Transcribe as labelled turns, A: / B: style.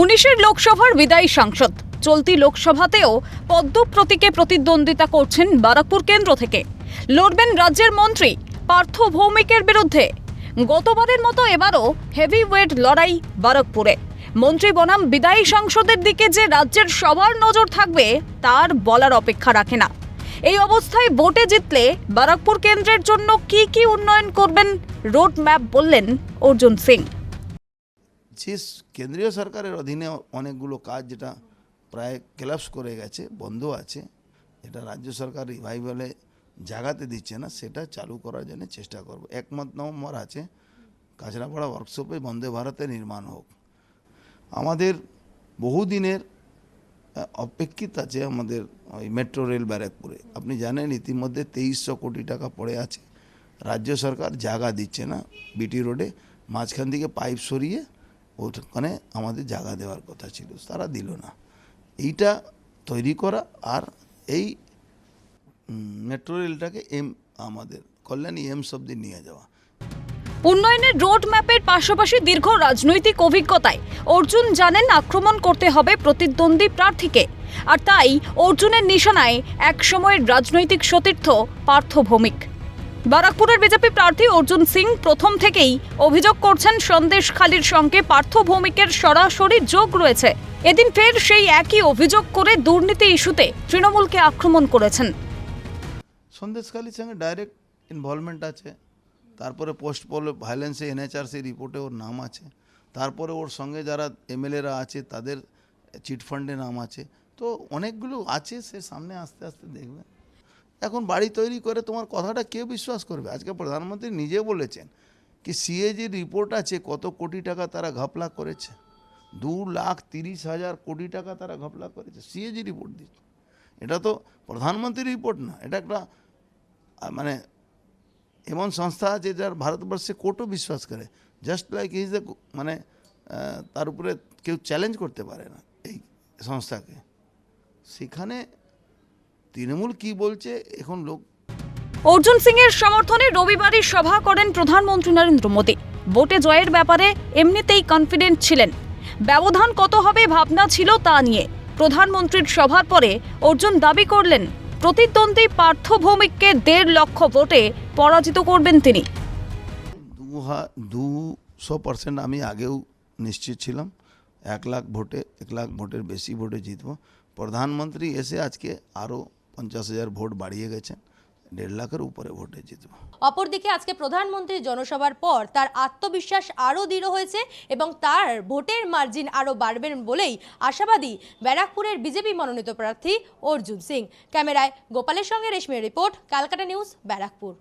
A: উনিশের লোকসভার বিদায়ী সাংসদ। চলতি লোকসভাতেও পদ্ম প্রতীকে প্রতিদ্বন্দ্বিতা করছেন বারাকপুর কেন্দ্র থেকে। লড়বেন রাজ্যের মন্ত্রী পার্থ ভৌমিকের বিরুদ্ধে। গতবারের মতো এবারও হেভি ওয়েট লড়াই বারাকপুরে। মন্ত্রী বনাম বিদায়ী সাংসদের দিকে যে রাজ্যের সবার নজর থাকবে, তার বলার অপেক্ষা রাখে না। এই অবস্থায় ভোটে জিতলে বারাকপুর কেন্দ্রের জন্য কি কি উন্নয়ন করবেন রোড ম্যাপ বললেন অর্জুন সিং।
B: যে কেন্দ্রীয় সরকারের অধীনে অনেকগুলো কাজ যেটা প্রায় ক্লাপস করে গেছে, বন্ধ আছে এটা রাজ্য সরকার রিভাইভালে জাগাতে দিচ্ছে না, সেটা চালু করার জন্য চেষ্টা করব। একমত নভেম্বর আছে, কাঁচরাপাড়া ওয়ার্কশপে বন্দে ভারতের নির্মাণ হোক। আমাদের বহুদিনের অপেক্ষিত আছে আমাদের ওই মেট্রো রেল ব্যারাকপুরে। আপনি জানেন ইতিমধ্যে তেইশশো কোটি টাকা পড়ে আছে। রাজ্য সরকার জায়গা দিচ্ছে না বিটি রোডে মাঝখান থেকে পাইপ সরিয়ে ওখানে আমাদের জায়গা দেওয়ার কথা ছিল, তারা দিল না। এইটা তৈরি করা আর এই মেট্রো রেলটাকে এম, আমাদের কল্যাণী এমস অব্দি নিয়ে যাওয়া।
A: উন্নয়নের রোড ম্যাপের পাশাপাশি দীর্ঘ রাজনৈতিক অভিজ্ঞতায় অর্জুন জানেন আক্রমণ করতে হবে প্রতিদ্বন্দ্বী প্রার্থীকে। আর তাই অর্জুনের নিশানায় এক সময়ের রাজনৈতিক সতীর্থ পার্থ ভৌমিক। বারাকপুরের বিজেপি প্রার্থী অর্জুন সিং প্রথম থেকেই অভিযোগ করছেন সন্দেশখালীর সঙ্গে পার্থ ভৌমিকের সরাসরি যোগ রয়েছে। এদিন ফের সেই একই অভিযোগ করে দুর্নীতি ইস্যুতে তৃণমূলকে আক্রমণ করেছেন।
B: সন্দেশখালির সঙ্গে ডাইরেক্ট ইনভলভমেন্ট আছে, তারপরে পোস্ট পোল ভায়োলেন্সে এনএচআরসি রিপোর্টে ওর নাম আছে, তারপরে ওর সঙ্গে যারা এমএলএরা আছে তাদের চিটফান্ডে নাম আছে, তো অনেকগুলো আছে সে সামনে আস্তে আস্তে দেখবে। এখন বাড়ি তৈরি করে তোমার কথাটা কে বিশ্বাস করবে? আজকে প্রধানমন্ত্রী নিজে বলেছেন কি সিএজির রিপোর্ট আছে কত কোটি টাকা তারা ঘাপলা করেছে? দু লাখ তিরিশ হাজার কোটি টাকা তারা ঘাপলা করেছে। সিএজি রিপোর্ট দিচ্ছে। এটা তো প্রধানমন্ত্রীর রিপোর্ট না, এটা একটা মানে এমন সংস্থা আছে যার ভারতবর্ষে কোর্টও বিশ্বাস করে। জাস্ট লাইক ইজ মানে তার উপরে কেউ চ্যালেঞ্জ করতে পারে না এই সংস্থাকে। সেখানে তৃণমূল কি বলছে? এখন লোক
A: অর্জুন সিং এর সমর্থনে রবিবারই সভা করেন প্রধানমন্ত্রী নরেন্দ্র মোদী। ভোটে জয়ের ব্যাপারে এমনিতেই কনফিডেন্ট ছিলেন। ব্যবধান কত হবে ভাবনা ছিল তা নিয়ে। প্রধানমন্ত্রীর সভার পরে অর্জুন দাবি করলেন প্রতিদ্বন্দ্বী পার্থ ভৌমিককে দেড় লক্ষ ভোটে পরাজিত করবেন তিনি।
B: দুশো পার্সেন্ট আমি আগেও নিশ্চিত ছিলাম। এক লাখ ভোটে এক লাখ ভোটের বেশি ভোটে জিতব। প্রধানমন্ত্রী এসে আজকে আরও পঞ্চাশ হাজার ভোট বাড়িয়ে গেছেন, দেড় লাখের উপরে ভোটে জিতব।
C: অপরদিকে আজকে প্রধানমন্ত্রী জনসভার পর তার আত্মবিশ্বাস আরও দৃঢ় হয়েছে এবং তার ভোটের মার্জিন আরও বাড়বেন বলেই আশাবাদী ব্যারাকপুরের বিজেপি মনোনীত প্রার্থী অর্জুন সিং। ক্যামেরায় গোপালের সঙ্গে রেশমির রিপোর্ট, কালকাটা নিউজ ব্যারাকপুর।